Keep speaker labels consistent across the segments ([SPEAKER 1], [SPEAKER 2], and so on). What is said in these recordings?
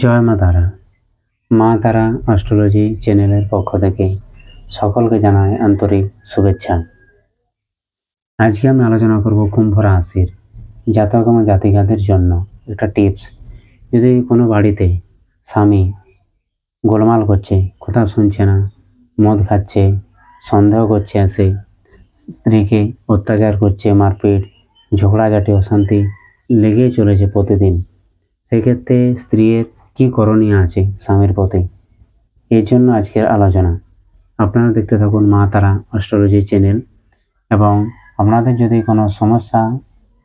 [SPEAKER 1] জয় মা তারা। মা তারা অ্যাস্ট্রোলজি চ্যানেলের পক্ষ থেকে সকলকে জানায় আন্তরিক শুভেচ্ছা। আজকে আমি আলোচনা করব কুম্ভ রাশির জাতক এবং জাতিকাদের জন্য একটা টিপস যদি কোনো বাড়িতে স্বামী গোলমাল করছে, কথা শুনছে না, মদ খাচ্ছে, সন্দেহ করছে এসে স্ত্রীকে অত্যাচার করছে, মারপিট, ঝগড়াঝাটি, অশান্তি লেগেই চলেছে প্রতিদিন। সেক্ষেত্রে স্ত্রীর কী করণীয় আছে স্বামীর প্রতি এর জন্য আজকের আলোচনা। আপনারা দেখতে থাকুন মা তারা অ্যাস্ট্রোলজি চ্যানেল এবং আপনাদের যদি কোনো সমস্যা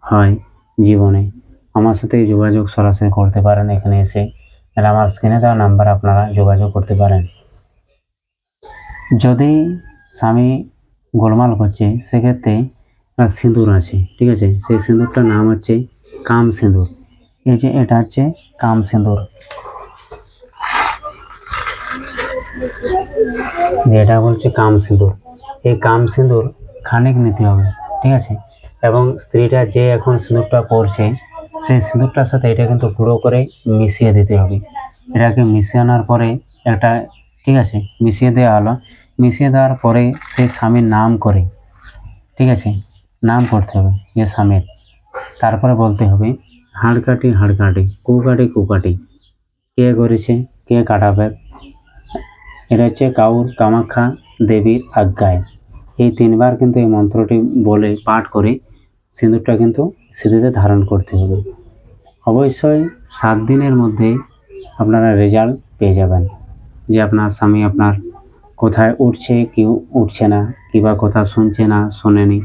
[SPEAKER 1] হয় জীবনে, আমার সাথে যোগাযোগ সরাসরি করতে পারেন এখানে এসে। তাহলে আমার স্ক্রিনে দেওয়া নাম্বার আপনারা যোগাযোগ করতে পারেন। যদি স্বামী গোলমাল করছে, সেক্ষেত্রে সিঁদুর আছে, ঠিক আছে? সেই সিঁদুরটার নাম হচ্ছে কাম সিঁদুর। এই যে এটা হচ্ছে কাম সিঁদুর। এটা বলছে কাম সিঁদুর। এই কাম সিঁদুর খানিক নিতে হবে, ঠিক আছে? এবং স্ত্রীটা যে এখন সিঁদুরটা পরছে, সেই সিঁদুরটার সাথে এটা কিন্তু গুঁড়ো করে মিশিয়ে দিতে হবে। এটাকে মিশিয়ে আনার পরে একটা, ঠিক আছে? মিশিয়ে দেওয়া হলো। মিশিয়ে দেওয়ার পরে সেই স্বামীর নাম করে, ঠিক আছে? নাম করতে হবে, যে স্বামীর। তারপরে বলতে হবে হাড় কাটি হাড় কাটি কু কাটি কু কাটি কে করেছে? কে কাটাবে? এটা হচ্ছে কাউর, কামাখ্যা দেবীর আজ্ঞায়। এই তিনবার কিন্তু এই মন্ত্রটি বলে পাঠ করে সিঁদুরটা কিন্তু স্মৃতিতে ধারণ করতে হবে। অবশ্যই সাত দিনের মধ্যে আপনারা রেজাল্ট পেয়ে যাবেন যে আপনার স্বামী আপনার কোথায় উঠছে, কি উঠছে না, কিবা কথা শুনছে না, শোনেনি।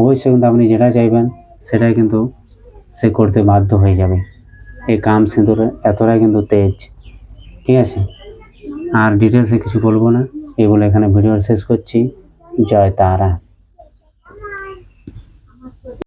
[SPEAKER 1] অবশ্যই কিন্তু আপনি যেটা চাইবেন সেটাই কিন্তু সে করতে বাধ্য হয়ে যাবে। এই কাম সিঁদুর এতটাই কিন্তু তেজ। ঠিক আছে? আর ডিটেলসে কিছু বলব না। এগুলো এখানে ভিডিও শেষ করছি। জয় তারা।